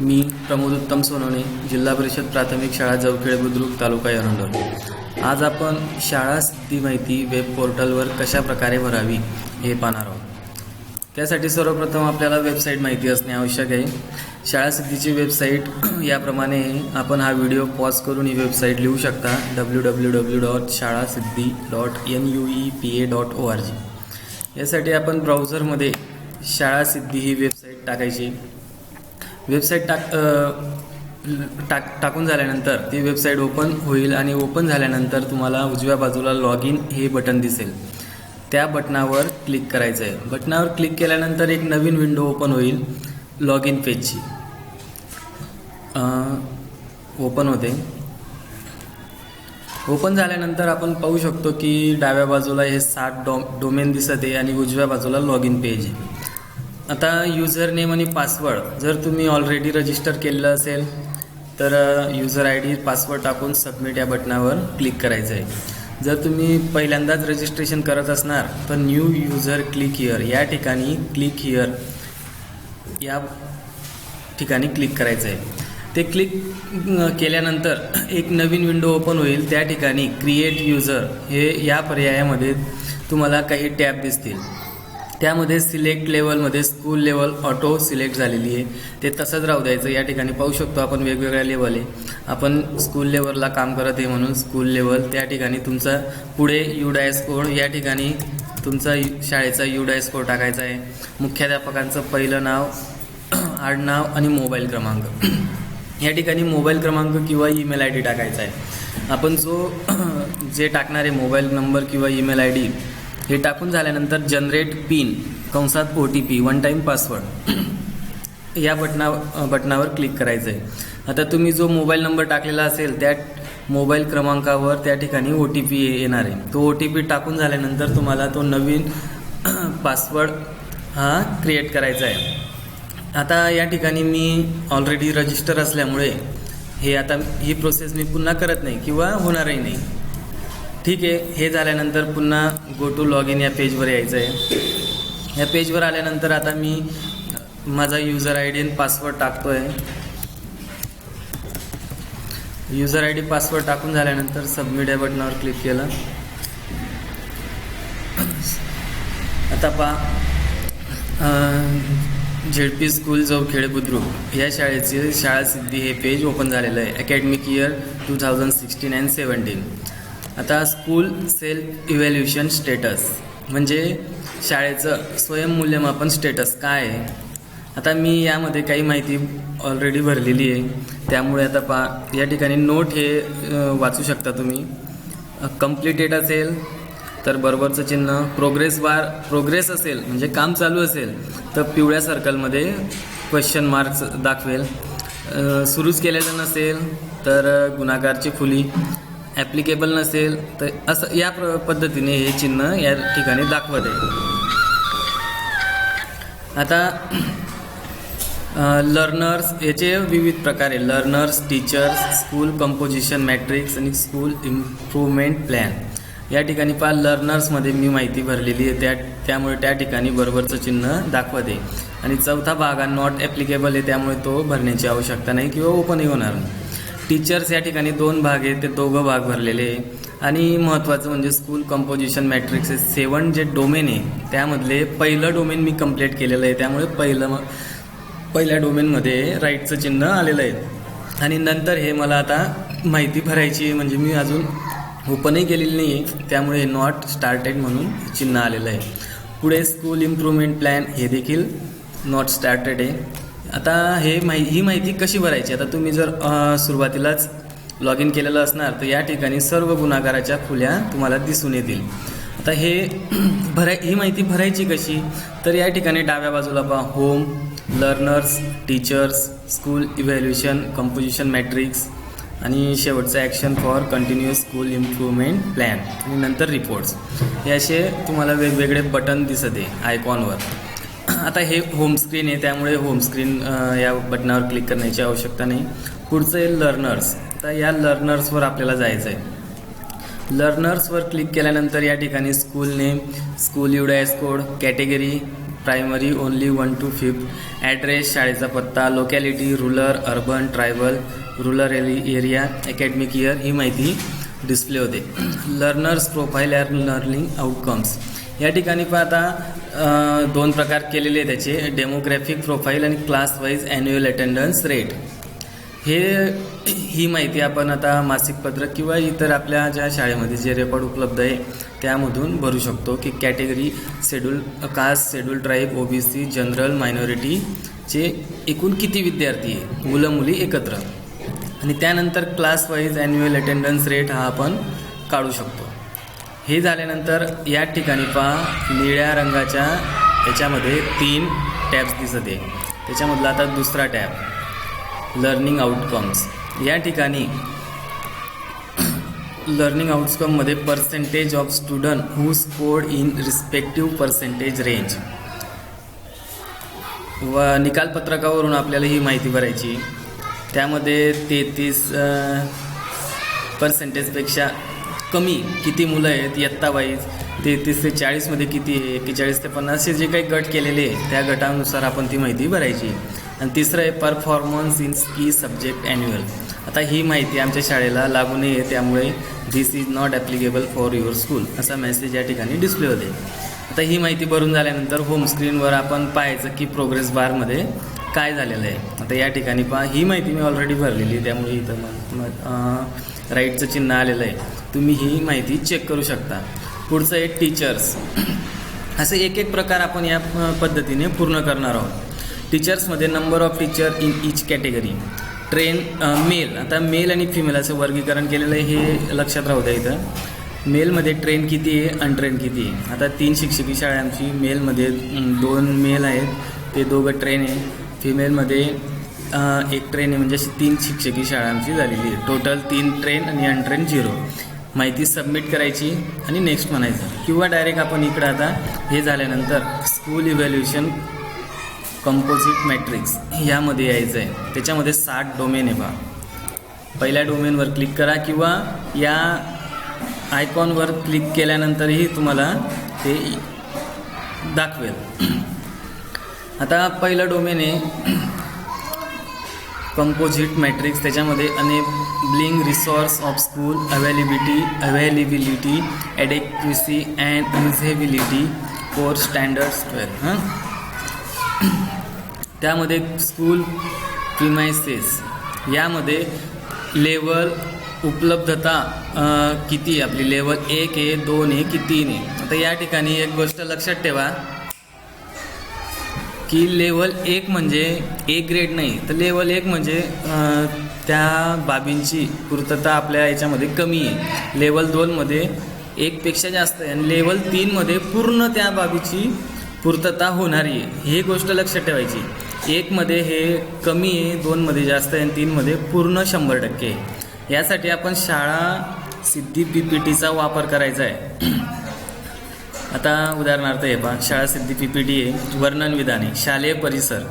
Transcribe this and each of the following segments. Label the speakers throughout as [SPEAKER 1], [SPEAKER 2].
[SPEAKER 1] मी प्रमोद उत्तम सोनवणे जिल्हा परिषद प्राथमिक शाळा जवखेळ बुद्रुक तालुका एरंडोल आज आपण शाळा स्थिती माहिती वेब पोर्टलवर कशा प्रकारे भरावी हे पाहणार आहोत. त्यासाठी सर्वप्रथम आपल्याला वेबसाईट माहिती असणे आवश्यक आहे. शाळा सिद्धीची वेबसाईट याप्रमाणे आपण हा व्हिडिओ पॉज करून ही वेबसाईट लिहू शकता डब्ल्यू डब्ल्यू डब्ल्यू डॉट शाळा Siddhi dot N U E P A dot O R G यासाठी आपण ब्राउझरमध्ये शाळा सिद्धी ही वेबसाईट टाकायची. वेबसाईट टाक टाक टाकून झाल्यानंतर ती वेबसाईट ओपन होईल आणि ओपन झाल्यानंतर तुम्हाला उजव्या बाजूला लॉग इन हे बटन दिसेल. त्या बटनावर क्लिक करायचं आहे. बटनावर क्लिक केल्यानंतर एक नवीन विंडो ओपन होईल लॉग इन पेजची. ओपन होते. ओपन झाल्यानंतर आपण पाहू शकतो की डाव्या बाजूला हे सात डो डोमेन दिसत आहे आणि उजव्या बाजूला लॉग इन पेज आहे. आता युजर नेम आणि पासवर्ड जर तुम्ही ऑलरेडी रजिस्टर केलेलं असेल तर युजर आय डी पासवर्ड टाकून सबमिट या बटनावर क्लिक करायचं आहे. जर तुम्ही पहिल्यांदाच रजिस्ट्रेशन करत असणार तर न्यू युजर क्लिक हिअर या ठिकाणी क्लिक हिअर या ठिकाणी क्लिक करायचं आहे. ते क्लिक केल्यानंतर एक नवीन विंडो ओपन होईल. त्या ठिकाणी क्रिएट युजर हे या पर्यायामध्ये तुम्हाला काही टॅब दिसतील. त्यामध्ये सिलेक्ट लेवलमध्ये स्कूल लेवल ऑटो सिलेक्ट झालेली आहे. ते तसंच राहू द्यायचं. या ठिकाणी पाहू शकतो आपण वेगवेगळ्या लेवल आहे. आपण स्कूल लेवलला काम करत आहे म्हणून स्कूल लेवल त्या ठिकाणी तुमचा पुढे यू डायस कोड या ठिकाणी तुमचा शाळेचा यू डायस कोड टाकायचा आहे. मुख्याध्यापकांचं पहिलं नाव आडनाव आणि मोबाईल क्रमांक. या ठिकाणी मोबाईल क्रमांक किंवा ईमेल आय डी टाकायचा आहे. आपण जो जे टाकणारे मोबाईल नंबर किंवा ईमेल आय डी हे टाकून झाल्यानंतर जनरेट पिन कंसात O T P one time password या बटना बटनावर क्लिक करायचं आहे आता तुम्ही जो मोबाईल नंबर टाकलेला असेल त्या मोबाईल क्रमांकावर त्या ठिकाणी ओ टी पी येणार आहे. तो ओ टी पी टाकून झाल्यानंतर तुम्हाला तो नवीन पासवर्ड हा क्रिएट करायचा आहे. आता या ठिकाणी मी ऑलरेडी रजिस्टर असल्यामुळे हे आता ही प्रोसेस मी पुन्हा करत नाही किंवा होणारही नाही. ठीक आहे हे झाल्यानंतर पुन्हा गो टू लॉग इन या पेजवर यायचं आहे या पेजवर आल्यानंतर आता मी माझा युजर आय डी आणि पासवर्ड टाकतो आहे युजर आय डी पासवर्ड टाकून झाल्यानंतर सबमिट या बटनावर क्लिक केलं. आता पहा Z P school Jawakhed Budruk या शाळेचे शाळा सिद्धी हे पेज ओपन झालेलं आहे. Academic year two thousand sixteen and seventeen आता स्कूल सेल्फ इव्हॅल्युएशन स्टेटस म्हणजे शाळेचं स्वयंमूल्यमापन स्टेटस काय आहे? आता मी यामध्ये काही माहिती ऑलरेडी भरलेली आहे. त्यामुळे आता पा या ठिकाणी नोट हे वाचू शकता तुम्ही. कम्प्लिटेड असेल तर बरोबरचं चिन्ह प्रोग्रेस बार प्रोग्रेस असेल म्हणजे काम चालू असेल तर पिवळ्या सर्कलमध्ये क्वेश्चन मार्क्स दाखवेल. सुरूच केलेलं नसेल तर अ, गुणाकारची फुली ॲप्लिकेबल नसेल तर असं या प्र पद्धतीने हे चिन्ह या ठिकाणी दाखवत आहे. आता लर्नर्स याचे विविध प्रकार आहे. Learners teachers school composition matrix आणि स्कूल इम्प्रूव्हमेंट प्लॅन या ठिकाणी पहा लर्नर्समध्ये मी माहिती भरलेली आहे. त्या त्यामुळे त्या ठिकाणी बरोबरचं चिन्ह दाखवते आणि चौथा भाग हा नॉट ॲप्लिकेबल आहे. त्यामुळे तो भरण्याची आवश्यकता नाही किंवा ओपनही होणार नाही. टीचर्स या ठिकाणी दोन भाग आहेत ते दोघं भाग भरलेले आहे. आणि महत्त्वाचं म्हणजे school composition matrix seven J domain आहे त्यामधले पहिलं डोमेन मी कंप्लीट केलेलं आहे. त्यामुळे पहिलं पहिल्या डोमेनमध्ये राईटचं चिन्ह आलेलं आहे. आणि नंतर हे मला आता माहिती भरायची आहे म्हणजे मी अजून ओपनही केलेली नाही आहे त्यामुळे हे नॉट स्टार्टेड म्हणून चिन्ह आलेलं आहे. पुढे स्कूल इम्प्रूव्हमेंट प्लॅन हे देखील नॉट स्टार्टेड आहे. आता हे माहि ही माहिती कशी भरायची? आता तुम्ही जर सुरुवातीलाच लॉग इन केलेलं असणार तर या ठिकाणी सर्व गुणाकाराच्या खुल्या तुम्हाला दिसून येतील. आता हे भराय ही माहिती भरायची कशी? तर या ठिकाणी डाव्या बाजूला पहा home learners teachers school evaluation composition matrix आणि शेवटचं action for continuous school improvement plan आणि नंतर रिपोर्ट्स हे असे तुम्हाला वेगवेगळे बटन दिसत आहे आयकॉनवर आता हे होम स्क्रीन आहे त्यामुळे होमस्क्रीन या बटनावर क्लिक करण्याची आवश्यकता नाही. पुढचं आहे लर्नर्स तर या लर्नर्सवर आपल्याला जायचं आहे लर्नर्सवर क्लिक केल्यानंतर या ठिकाणी school name school UDISE code category primary only one two fifth address शाळेचा पत्ता locality rural urban tribal rural area academic year ही माहिती डिस्प्ले होते. Learners profile and learning outcomes या ठिकाणी पण आता दोन प्रकार केलेले त्याचे. डेमोग्राफिक प्रोफाईल आणि class wise annual attendance rate हे ही माहिती आपण आता मासिक पत्रक किंवा इतर आपल्या ज्या शाळेमध्ये जे रेकॉर्ड उपलब्ध आहे त्यामधून भरू शकतो की category schedule caste schedule tribe C general मायनॉरिटीचे एकूण किती विद्यार्थी आहे? मुलं मुली एकत्र. आणि त्यानंतर class wise annual attendance rate हा आपण काढू शकतो. हे झाल्यानंतर या ठिकाणी पहा निळ्या रंगाच्या याच्यामध्ये तीन टॅब्स दिसत आहे. त्याच्यामधला आता दुसरा टॅब लर्निंग आउटकम्स या ठिकाणी learning आउटकममध्ये percentage of student who scored in respective percentage range व निकालपत्रकावरून आपल्याला ही माहिती भरायची त्यामध्ये तेहतीस पर्सेंटेजपेक्षा कमी किती मुलं आहेत इयत्तावाईज ते तेहतीस ते चाळीसमध्ये किती आहे एकेचाळीस ते पन्नास हे जे काही गट केलेले आहे त्या गटानुसार आपण ती माहिती भरायची आणि तिसरं आहे performance in key subject annual आता ही माहिती आमच्या शाळेला लागू नये आहे त्यामुळे this is not applicable for your school असा मेसेज या ठिकाणी डिस्प्ले होते. आता ही माहिती भरून झाल्यानंतर होम स्क्रीनवर आपण पाहायचं की प्रोग्रेस बारमध्ये काय झालेलं आहे. आता या ठिकाणी पहा ही माहिती मी ऑलरेडी भरलेली त्यामुळे इथं मग मग राईटचं चिन्ह आलेलं आहे. तुम्ही ही माहिती चेक करू शकता. पुढचं आहे टीचर्स असे एक एक प्रकार आपण या पद्धतीने पूर्ण करणार आहोत. टीचर्समध्ये number of teacher in each category train male आता मेल आणि फिमेल असं वर्गीकरण केलेलं आहे हे लक्षात राहू द्या इथं. मेलमध्ये ट्रेन किती आहे अनट्रेन किती आहे. आता तीन शिक्षकी शाळा आमची मेलमध्ये दोन मेल आहेत. ते दोघं ट्रेन आहे. फिमेलमध्ये एक ट्रेन आहे म्हणजे अशी तीन शिक्षकी शाळा आमची झालेली आहे. टोटल तीन ट्रेन आणि अनट्रेन झिरो माहिती सबमिट करायची आणि नेक्स्ट म्हणायचं. किंवा डायरेक्ट आपण इकडं आता हे झाल्यानंतर स्कूल इव्हॅल्युएशन कंपोजिट मॅट्रिक्स यामध्ये यायचं आहे त्याच्यामध्ये साठ डोमेन आहे बा. पहिल्या डोमेनवर क्लिक करा किंवा या आयकॉनवर क्लिक केल्यानंतरही तुम्हाला ते दाखवेल. आता पहिलं डोमेन आहे कंपोजिट मॅट्रिक्स त्याच्यामध्ये enabling resource of school availability availability adequacy and usability for standards twelve हां? त्यामध्ये स्कूल प्रिमायसेस यामध्ये लेवल उपलब्धता किती आहे आपली? लेवल एक आहे दोन आहे की तीन आहे? आता या ठिकाणी एक गोष्ट लक्षात ठेवा. की लेवल एक म्हणजे एक ग्रेड नाही. तर लेवल एक म्हणजे त्या बाबींची पूर्तता आपल्या याच्यामध्ये कमी आहे. लेवल दोनमध्ये एकपेक्षा जास्त आहे आणि लेवल तीनमध्ये पूर्ण त्या बाबीची पूर्तता होणारी आहे. ही गोष्ट लक्षात ठेवायची. एकमध्ये हे कमी आहे दोनमध्ये जास्त आहे आणि तीनमध्ये पूर्ण शंभर टक्के आहे. यासाठी आपण शाळा सिद्धी पी पी टीचा वापर करायचा आहे. आता उदाहरणार्थ हे पहा शाळा सिद्धी पी पी टी आहे वर्णन विधाने आहे शालेय परिसर.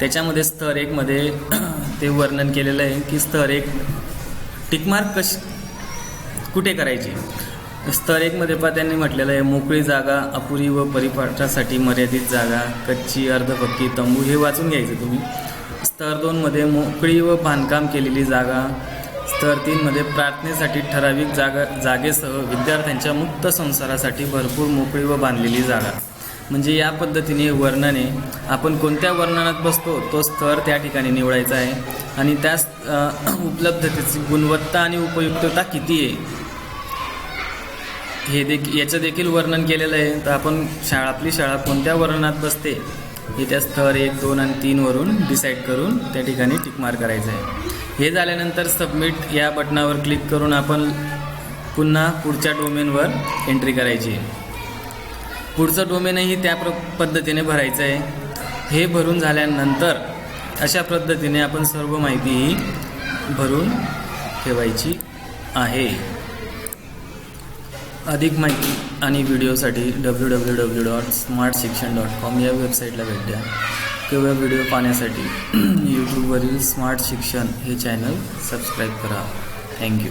[SPEAKER 1] त्याच्यामध्ये स्तर एकमध्ये ते वर्णन केलेलं आहे की स्तर एक टिकमार्क कश कुठे करायची? स्तर एकमध्ये पहा त्यांनी म्हटलेलं आहे मोकळी जागा अपुरी व परिपाठासाठी मर्यादित जागा कच्ची अर्धपक्की तंबू हे वाचून घ्यायचं तुम्ही. स्तर दोनमध्ये मोकळी व बांधकाम केलेली जागा स्तर तीनमध्ये प्रार्थनेसाठी ठराविक जागा जागेसह विद्यार्थ्यांच्या मुक्त संसारासाठी भरपूर मोकळी व बांधलेली जागा. म्हणजे या पद्धतीने वर्णने आपण कोणत्या वर्णनात बसतो तो स्तर त्या ठिकाणी निवडायचा आहे. आणि त्या उपलब्धतेची गुणवत्ता आणि उपयुक्तता किती आहे? हे देखील याचं देखील वर्णन केलेलं आहे. तर आपण शाळा आपली शाळा कोणत्या वर्णनात बसते? हे त्या स्तर एक दोन आणि तीनवरून डिसाईड करून त्या ठिकाणी टिकमार करायचं आहे. हे झाल्यानंतर सबमिट या बटनावर क्लिक करून आपण पुन्हा पुढच्या डोमेनवर एंट्री करायची. आहे पुढचं डोमेनही त्या प्र पद्धतीने भरायचं आहे. हे भरून झाल्यानंतर अशा पद्धतीने आपण सर्व माहिती ही भरून ठेवायची आहे. अधिक माहिती आणि व्हिडिओसाठी W W W dot smart Shikshan dot com या वेबसाईटला भेट द्या. केवळ व्हिडिओ पाहण्यासाठी यूट्यूबवरील स्मार्ट शिक्षण हे चॅनल सबस्क्राईब करा. थँक्यू